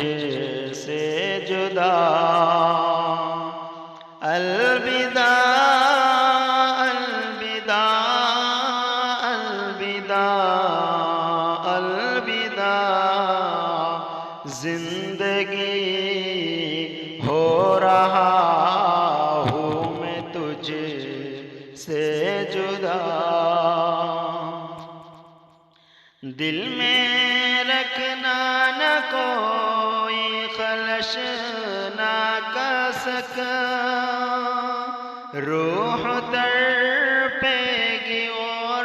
الوداع الوداع الوداع الوداع۔ زندگی ہو رہا ہوں میں تجھ سے جدا۔ دل میں رکھنا نہ کوئی خلش نہ کا سکا روح در پہ گی اور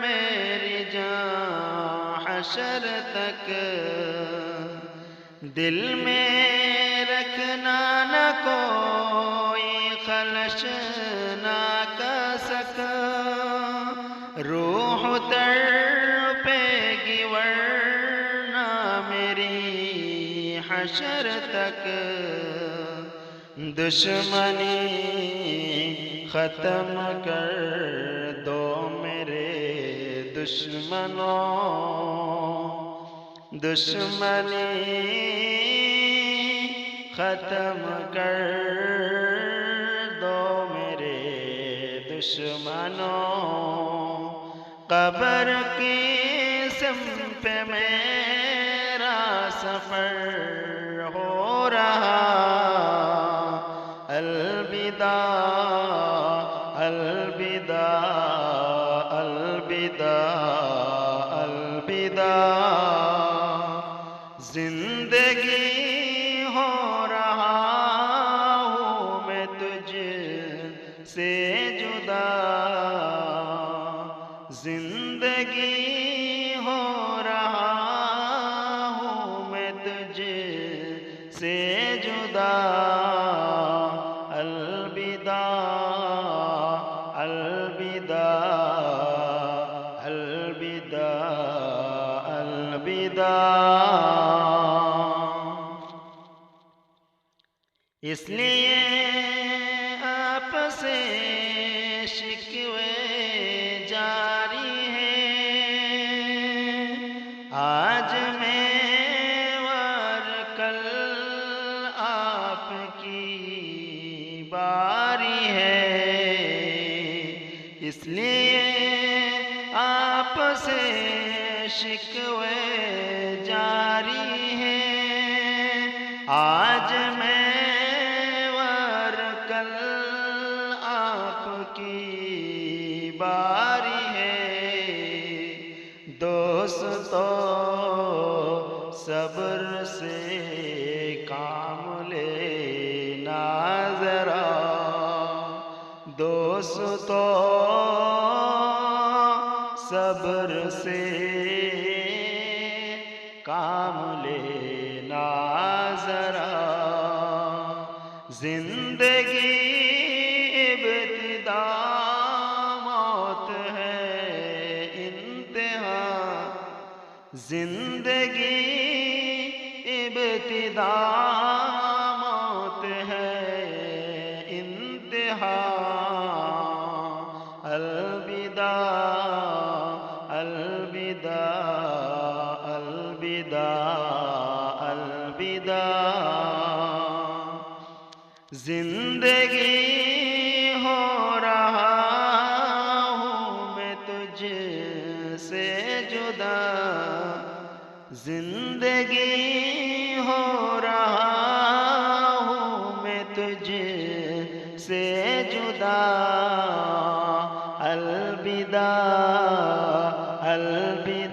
میری جان حشر تک۔ دل میں رکھنا نہ کوئی خلش نہ حشر تک دشمنی ختم کر دو میرے دشمنوں۔ دشمنی ختم کر دو میرے دشمنوں۔ قبر کی سمت میرا سفر۔ ہو رہا۔ الوداع الوداع الوداع الوداع۔ زندگی ہو رہا ہوں میں تجھ سے جدا۔ زندگی سے جدا الوداع الوداع الوداع الوداع۔ اس لیے آپ سے شکوے جاری ہیں آج اس لیے آپ سے شکوے جاری ہیں۔ آج میں ور کل آپ کی باری ہے۔ دوستو، صبر سے کام لینا ذرا۔ دوستو صبر سے کام لینا ذرا۔ زندگی ابتدا موت ہے انتہا۔ زندگی ابتدا زندگی ہو رہا ہوں میں تجھ سے جدا۔ زندگی ہو رہا ہوں میں تجھ سے جدا۔ الوداع الوداع۔